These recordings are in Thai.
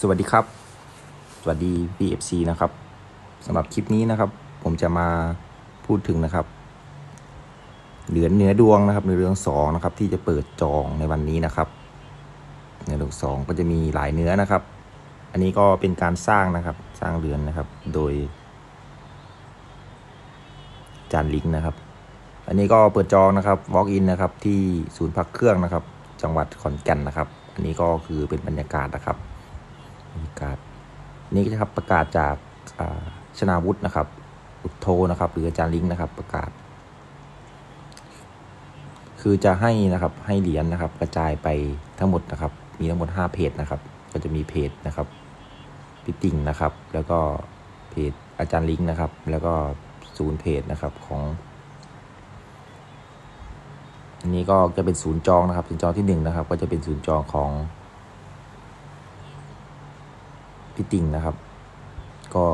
สวัสดีครับ สวัสดี BFC นะครับสำหรับคลิปนี้นะครับ ผมจะมาพูดถึงนะครับ เหรียญเนื้อดวงนะครับในเรื่องสองนะครับ ที่จะเปิดจองในวันนี้นะครับในเรื่องสองก็จะมีหลายเนื้อนะครับ อันนี้ก็เป็นการสร้างนะครับ สร้างเรียญนะครับ โดย จานลิงก์นะครับ อันนี้ก็เปิดจองนะครับ walk in นะครับ ที่ศูนย์พักเครื่องนะครับ จังหวัดขอนแก่นนะครับ อันนี้ก็คือเป็นบรรยากาศนะครับ บรรยากาศนี่นะครับประกาศจากาชนาวุฒินะครับ อุทโทนะครับ หรืออาจารย์ลิงก์นะครับ ประกาศ คือจะให้นะครับให้เหรียญนะครับ กระจายไปทั้งหมดนะครับ มีทั้งหมด 5 เพจนะครับ ก็จะมีเพจนะครับพิติ่งนะครับ แล้วก็เพจอาจารย์ลิงก์นะครับ แล้วก็ศูนย์เพจนะครับของอันนี้ก็จะเป็นศูนย์จองนะครับศูนย์จองที่หนึ่งนะครับ ก็จะเป็นศูนย์จองของ พี่ติ่งนะครับ ก็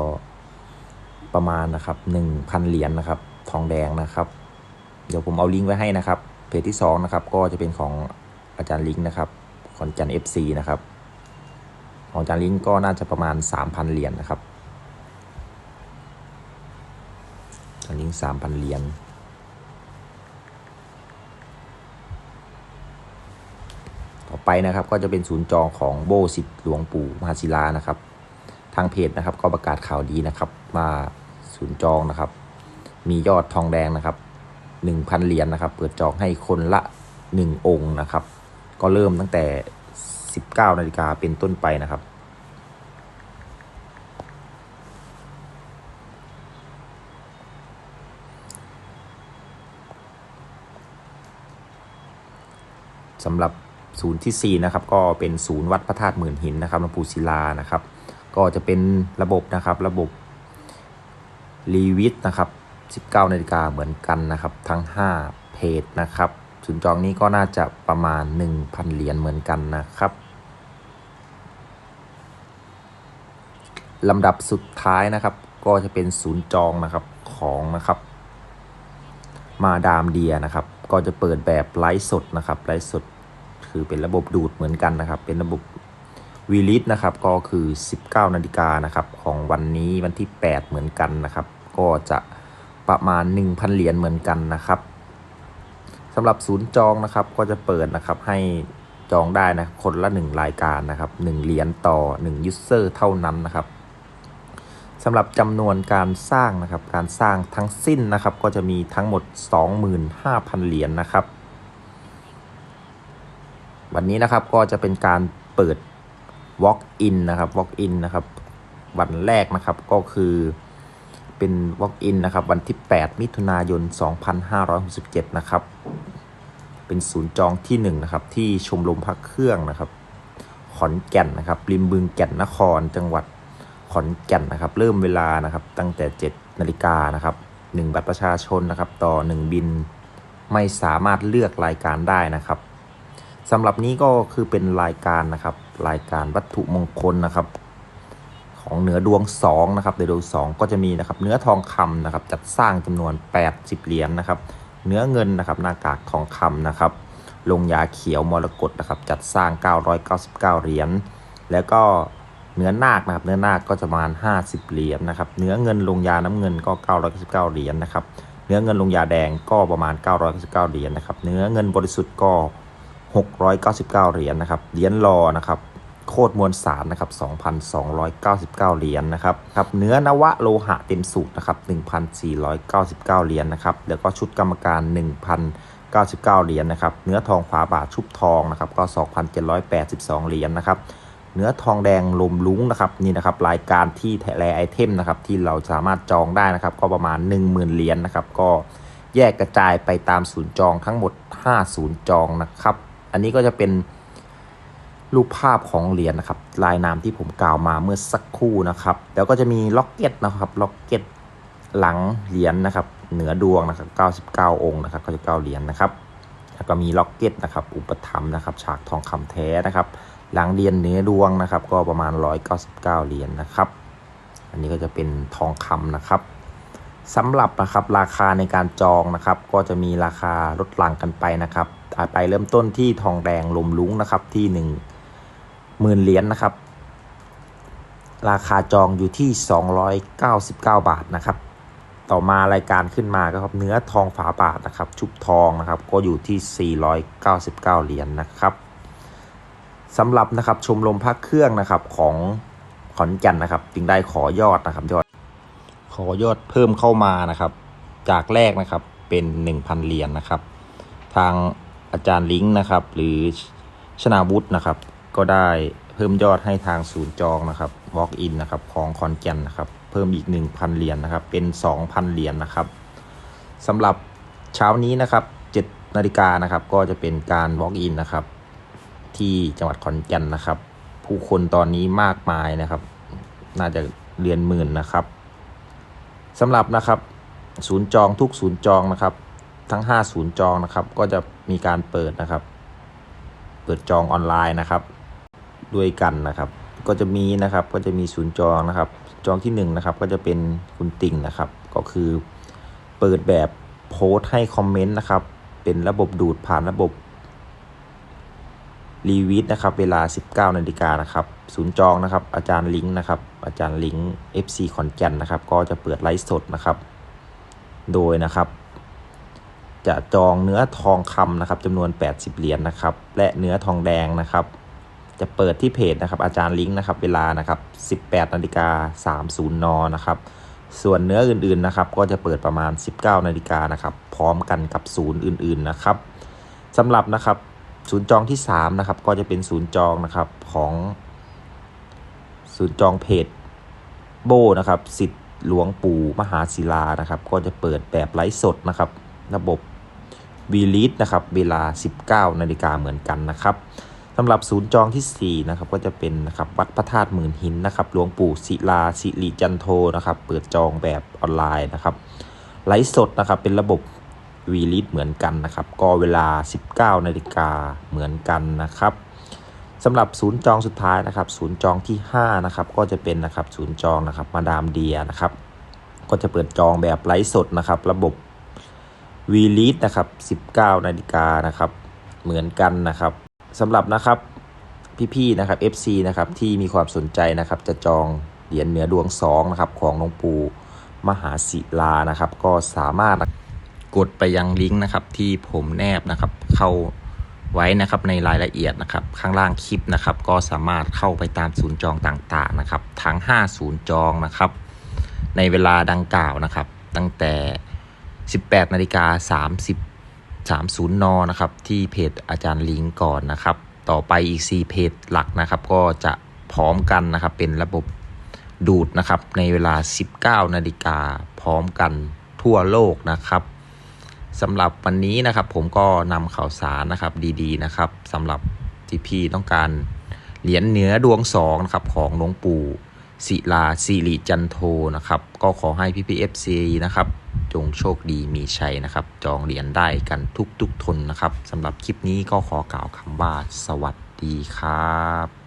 ประมาณนะครับหนึ่งพันเหรียญนะครับ ทองแดงนะครับ เดี๋ยวผมเอาลิงก์ไว้ให้นะครับ เพจที่สองนะครับ ก็จะเป็นของอาจารย์ลิงก์นะครับขอนแก่น FC นะครับ ของอาจารย์ลิงก์ก็น่าจะประมาณ3,000เหรียญนะครับอาจารย์ลิงก์3,000เหรียญต่อไปนะครับก็จะเป็นศูนย์จองของโบสิทธิ์หลวงปู่มหาศิลานะครับ ทางเพจนะครับ ก็ประกาศข่าวดีนะครับ มาศูนย์จองนะครับ มียอดทองแดงนะครับ1,000เหรียญนะครับ เปิดจองให้คนละ1องค์นะครับ ก็เริ่มตั้งแต่19นาฬิกาเป็นต้นไปนะครับสำหรับศูนย์ทีสี่ 4 นะครับ ก็เป็นศูนย์วัดพระธาตุหมื่นหินนะครับหลวงปู่ศิลานะครับ ก็จะเป็นระบบนะครับระบบรีวิทนะครับ 19นาฬิกาเหมือนกันนะครับ ทั้ง 5 เพจนะครับศูนจองนี้ก็น่าจะประมาณ 1,000 เหรียญเหมือนกันนะครับลำดับสุดท้ายนะครับ ก็จะเป็นศูนย์จองนะครับของนะครับ มาดามเดียนะครับ ก็จะเปิดแบบไลฟ์สดนะครับไลฟ์สดคือเป็นระบบดูดเหมือนกันนะครับ เป็นระบบ วีลิสนะครับก็คือ 19นาฬิกานะครับของวันนี้วันที่ 8 เหมือนกันนะครับ ก็จะประมาณ 1,000 เหรียญเหมือนกันนะครับสำหรับศูนย์จองนะครับก็จะเปิดนะครับให้จองได้นะคนละ 1 รายการนะครับ1เหรียญต่อ1ยูเซอร์เท่านั้นนะครับสำหรับจำนวนการสร้างนะครับการสร้างทั้งสิ้นนะครับก็จะมีทั้งหมด 25,000 เหรียญนะครับ วันนี้นะครับก็จะเป็นการเปิด walk in นะครับ walk in นะครับวันแรกนะครับก็คือเป็น walk in นะครับวันที่ 8 มิถุนายน 2567 นะครับ เป็นศูนย์จองที่1นะครับที่ชมรมพักเครื่องนะครับ ขอนแก่นนะครับริมบึงแก่นนครจังหวัดขอนแก่นนะครับ เริ่มเวลานะครับตั้งแต่ 7 นาฬิกานะครับ1บัตรประชาชนนะครับต่อ 1 บินไม่สามารถเลือกรายการได้นะครับสำหรับนี้ก็คือเป็นรายการนะครับ รายการวัตถุมงคลนะครับ ของเหนือดวง2นะครับในดวง2 ก็จะมีนะครับเนื้อทองคำนะครับจัดสร้างจำนวน 80 เหรียญนนะครับ เนื้อเงินนะครับหน้ากากทองคำนะครับลงยาเขียวมรกตนะครับจัดสร้าง 999 เหรียญแล้วก็เนื้อนาคนะครับเนื้อนาคก็จะประมาณ 50 เหรียญนะครับเนื้อเงินลงยาน้ำเงินก็ 999 เหรียญนะครับเนื้อเงินลงยาแดงก็ประมาณ 999 เหรียญนะครับ เนื้อเงินบริสุทธิ์ก็ 699 เหรียญนะครับ เหรียญรอนะครับ โคตรมวลสารนะครับ 2,299 เหรียญนะครับครับ เนื้อนวะโลหะเต็มสูตรนะครับ 1,499 เหรียญนะครับ แล้วก็ชุดกรรมการ 1,099 เหรียญนะครับ เนื้อทองฝาบาทชุบทองนะครับ ก็ 2,782 เหรียญนะครับ เนื้อทองแดงลมลุ้งนะครับ นี่นะครับรายการที่แทแลไอเทมนะครับ ที่เราสามารถจองได้นะครับ ก็ประมาณ 10,000 เหรียญนะครับ ก็แยกกระจายไปตามศูนย์จองทั้งหมด 5 ศูนย์จองนะครับ อันนี้ก็จะเป็นรูปภาพของเหรียญนะครับ ลายนามที่ผมกล่าวมาเมื่อสักครู่นะครับ แล้วก็จะมีล็อกเก็ตนะครับ ล็อกเก็ตหลังเหรียญนะครับ เหนือดวงนะครับ 99 องค์นะครับ99เหรียญนะครับ แล้วก็มีล็อกเก็ตนะครับ อุปถัมภ์นะครับ ฉากทองคำแท้นะครับ หลังเหรียญเหนือดวงนะครับ ก็ประมาณ 199 เหรียญนะครับ อันนี้ก็จะเป็นทองคำนะครับ สำหรับนะครับราคาในการจองนะครับ ก็จะมีราคาลดหลั่งกันไปนะครับอ่าไปเริ่มต้นที่ทองแดงลมลุ้งนะครับที่1 0,000เหรียญนะครับ ราคาจองอยู่ที่ 299 บาทนะครับ ต่อมารายการขึ้นมาก็ครับเนื้อทองฝาบาทนะครับ ชุบทองนะครับ ก็อยู่ที่ 499 เหรียญนะครับสำหรับนะครับชมรมพระเครื่องนะครับของขอนแก่นนะครับ จึงได้ขอยอดนะครับยอด ขอยอดเพิ่มเข้ามานะครับ จากแรกนะครับเป็น 1,000 เหรียญนะครับ ทางอาจารย์ลิงก์นะครับ หรือชนาวุฒนะครับ ก็ได้เพิ่มยอดให้ทางศูนย์จองนะครับ Walk in นะครับของคอนแก่นนะครับ เพิ่มอีก 1,000 เหรียญนะครับ เป็น 2,000 เหรียญนะครับสำหรับเช้านี้นะครับ7นาฬิกานะครับ ก็จะเป็นการ Walk in นะครับ ที่จังหวัดขอนแก่นนะครับ ผู้คนตอนนี้มากมายนะครับ น่าจะเรียนหมื่นนะครับ สำหรับนะครับศูนย์จองทุกศูนย์จองนะครับ ทั้ง 5 ศูนย์จองนะครับ ก็จะมีการเปิดนะครับ เปิดจองออนไลน์นะครับ ด้วยกันนะครับ ก็จะมีนะครับก็จะมีศูนย์จองนะครับ จองที่1นะครับก็จะเป็นคุณติ่งนะครับ ก็คือเปิดแบบโพสต์ให้คอมเมนต์นะครับ เป็นระบบดูดผ่านระบบรีวิทนะครับ เวลา 19นาฬิกานะครับ ศูนย์จองนะครับ อาจารย์ลิงก์นะครับ อาจารย์ลิงก์ FC ขอนแก่นนะครับ ก็จะเปิดไลฟ์สดนะครับ โดยนะครับ จะจองเนื้อทองคำนะครับจำนวน 80 เหรียญนะครับ และเนื้อทองแดงนะครับ จะเปิดที่เพจนะครับ อาจารย์ลิงก์นะครับ เวลานะครับ 18นาฬิกา30นนะครับ ส่วนเนื้ออื่นๆนะครับ ก็จะเปิดประมาณ 19นาฬิกานะครับ พร้อมกันกับศูนย์อื่น ๆนะครับสำหรับนะครับศูนย์จองที่3นะครับก็จะเป็นศูนย์จองนะครับของ ศูนย์จองเพจโบนะครับสิทธิ์หลวงปู่มหาศิลานะครับ ก็จะเปิดแบบไลฟ์สดนะครับ ระบบวีลิสนะครับเวลา 19นาฬิกาเหมือนกันนะครับสำหรับศูนย์จองทีสี่4นะครับก็จะเป็นนะครับวัดพระธาตุหมื่นหินนะครับหลวงปู่ศิลาสิริจันโทนะครับ เปิดจองแบบออนไลน์นะครับไลฟ์สดนะครับเป็นระบบวีลิสเหมือนกันนะครับ ก็เวลา 19นาฬิกาเหมือนกันนะครับ สำหรับศูนย์จองสุดท้ายนะครับศูนย์จองที่5นะครับก็จะเป็นนะครับศูนย์จองนะครับมาดามเดียนะครับก็จะเปิดจองแบบไลฟ์สดนะครับระบบวีลิสนะครับ19นาฬิกานะครับเหมือนกันนะครับสำหรับนะครับพี่ๆนะครับ FC นะครับที่มีความสนใจนะครับจะจองเหรียญเหนือดวงสองนะครับของหลวงปู่มหาศิลานะครับก็สามารถกดไปยังลิงก์นะครับที่ผมแนบนะครับเข้า ไว้นะครับในรายละเอียดนะครับข้างล่างคลิปนะครับ ก็สามารถเข้าไปตามศูนย์จองต่างๆนะครับ ทั้ง 5 ศูนย์จองนะครับ ในเวลาดังกล่าวนะครับ ตั้งแต่ 18นาฬิกา30 30นนะครับที่เพจอาจารย์ลิงก์ก่อนนะครับ ต่อไปอีก 4 เพจหลักนะครับ ก็จะพร้อมกันนะครับ เป็นระบบดูดนะครับในเวลา 19นาฬิกาพร้อมกันทั่วโลกนะครับ สำหรับวันนี้นะครับ ผมก็นำข่าวสารนะครับดีๆนะครับสำหรับที่พี่ต้องการเหรียญเหนือดวงสองนะครับของหลวงปู่ศิลาสิริจันโทนะครับ ก็ขอให้พี่พีเอฟซีนะครับ จงโชคดีมีชัยนะครับ จองเหรียญได้กันทุกๆทนนะครับสำหรับคลิปนี้ก็ขอกล่าวคำว่าสวัสดีครับ